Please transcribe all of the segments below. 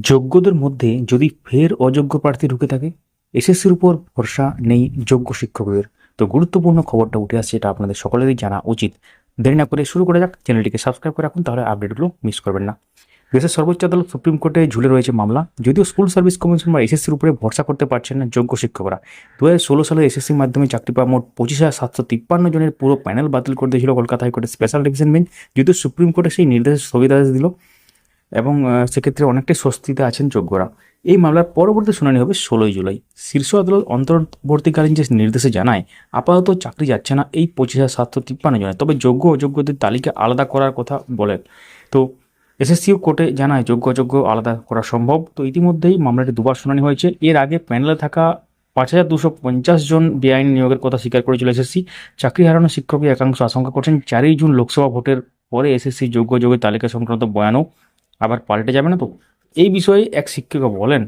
যোগ্যদের মধ্যে যদি ফের অযোগ্য প্রার্থী ঢুকে থাকে, এসএসসির উপর ভরসা নেই যোগ্য শিক্ষকদের। তো গুরুত্বপূর্ণ খবরটা উঠে আসছে, এটা আপনাদের সকলেরই জানা উচিত। দেরি না করে শুরু করে যাক, চ্যানেলটিকে সাবস্ক্রাইব করে রাখুন, তাহলে আপডেটগুলো মিস করবেন না। দেশের সর্বোচ্চ আদালত সুপ্রিম কোর্টে ঝুলে রয়েছে মামলা। যদিও স্কুল সার্ভিস কমিশন বা এসএসসির উপরে ভরসা করতে পারছেন না যোগ্য শিক্ষকরা। দু হাজার ষোলো সালে এসএসসির মাধ্যমে চাকরি পাওয়া মোট পঁচিশ হাজার সাতশো তিপ্পান্ন জনের পুরো প্যানেল বাতিল করে দিয়েছিল কলকাতা হাইকোর্টের স্পেশাল ডিভিশন বেঞ্চ। যদিও সুপ্রিম কোর্টে সেই নির্দেশ স্থগিতাদেশ দিল এবং সেক্ষেত্রে অনেকটাই স্বস্তিতে আছেন যোগ্যরা। এই মামলার পরবর্তী শুনানি হবে ষোলোই জুলাই। শীর্ষ আদালত অন্তর্বর্তীকালীন যে নির্দেশে জানায়, আপাতত চাকরি যাচ্ছে না, এই পঁচিশ হাজার সাতশো তিপ্পান্ন জনের। তবে যোগ্য অযোগ্যদের তালিকা আলাদা করার কথা বলেন। তো এসএসসিও কোর্টে জানায়, যোগ্য অযোগ্য আলাদা করা সম্ভব। তো ইতিমধ্যেই মামলাটি দুবার শুনানি হয়েছে। এর আগে প্যানেলে থাকা পাঁচ হাজার দুশো পঞ্চাশ জন বেআইন নিয়োগের কথা স্বীকার করেছিল এসএসসি। চাকরি হারানো শিক্ষকের একাংশ আশঙ্কা করছেন, চারই জুন লোকসভা ভোটের পরে এসএসসি যোগ্য যোগ্যের তালিকা সংক্রান্ত বয়ানও আবার পাল্টে যাবে না তো? এই বিষয়ে এক শিক্ষক বলেন,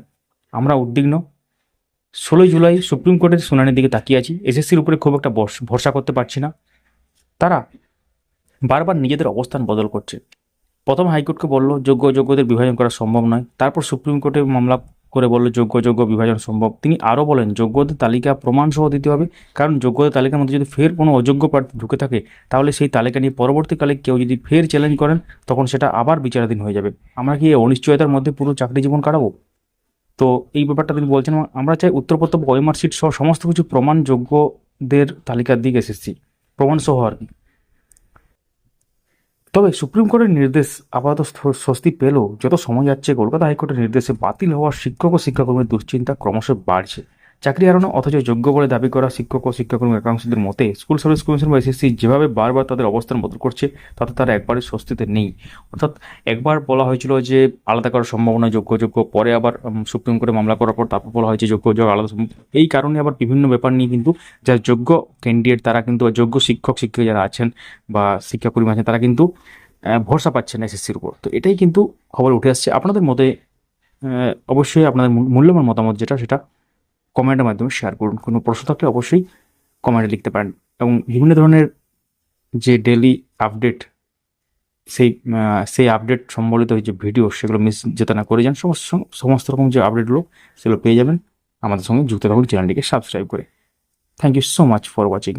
আমরা উদ্বিগ্ন। ষোলোই জুলাই সুপ্রিম কোর্টের শুনানির দিকে তাকিয়ে আছি। এসএসসির উপরে খুব একটা ভরসা করতে পারছি না। তারা বারবার নিজেদের অবস্থান বদল করছে। প্রথম হাইকোর্টকে বলল, যোগ্য অযোগ্যদের বিভাজন করা সম্ভব নয়। তারপর সুপ্রিম কোর্টে মামলা করে বলল, যোগ্য যোগ্য বিভাজন সম্ভব। তিনি আরও বলেন, যোগ্যদের তালিকা প্রমাণসহ দিতে হবে, কারণ যোগ্যদের তালিকার মধ্যে যদি ফের কোনো অযোগ্য প্রার্থী ঢুকে থাকে, তাহলে সেই তালিকা নিয়ে পরবর্তীকালে কেউ যদি ফের চ্যালেঞ্জ করেন, তখন সেটা আবার বিচারাধীন হয়ে যাবে। আমরা কি এই অনিশ্চয়তার মধ্যে পুরো চাকরি জীবন কাটাবো? তো এই ব্যাপারটা তিনি বলছেন আমরা চাই উত্তরপত্র সিট সহ সমস্ত কিছু প্রমাণ যোগ্যদের তালিকার দিকে এসেছি, প্রমাণসহ আর কি। তবে সুপ্রিম কোর্টের নির্দেশ আপাতত স্বস্তি পেলেও যত সময় যাচ্ছে, কলকাতা হাইকোর্টের নির্দেশে বাতিল হওয়ার শিক্ষক ও শিক্ষাকর্মীর দুশ্চিন্তা ক্রমশ বাড়ছে। চাকরি হারানো অথচ যোগ্য বলে দাবি করা শিক্ষক ও শিক্ষাকর্মী একাংশদের মতে, স্কুল সার্ভিস কমিশন বা এসএসসি যেভাবে বারবার তাদের অবস্থান বদল করছে, তাতে তারা একবারে স্বস্তিতে নেই। অর্থাৎ একবার বলা হয়েছিল যে আলাদা করার সম্ভাবনা, যোগ্য যোগ্য, পরে আবার সুপ্রিম কোর্টে মামলা করার পর তারপর বলা হয়েছে যোগ্য যোগ্য আলাদা এই কারণে আবার বিভিন্ন ব্যাপার নিয়ে কিন্তু যারা যোগ্য ক্যান্ডিডেট তারা কিন্তু যোগ্য শিক্ষক, শিক্ষিকা যারা আছেন বা শিক্ষাকর্মী আছেন, তারা কিন্তু ভরসা পাচ্ছেন এসএসসির উপর। তো এটাই কিন্তু খবর উঠে আসছে। আপনাদের মতে অবশ্যই আপনাদের মূল- মূল্যবান মতামত যেটা, সেটা কমেন্টের মাধ্যমে শেয়ার করুন। কোনো প্রশ্ন থাকলে অবশ্যই কমেন্টে লিখতে পারেন। এবং বিভিন্ন ধরনের যে ডেলি আপডেট সেই সেই আপডেট সম্বলিত যে ভিডিও সেগুলো মিস যেতে না করে যান, সমস্ত সমস্ত রকম যে আপডেটগুলো সেগুলো পেয়ে যাবেন। আমাদের সঙ্গে যুক্ত থাকুন চ্যানেলটিকে সাবস্ক্রাইব করে। Thank you so much for watching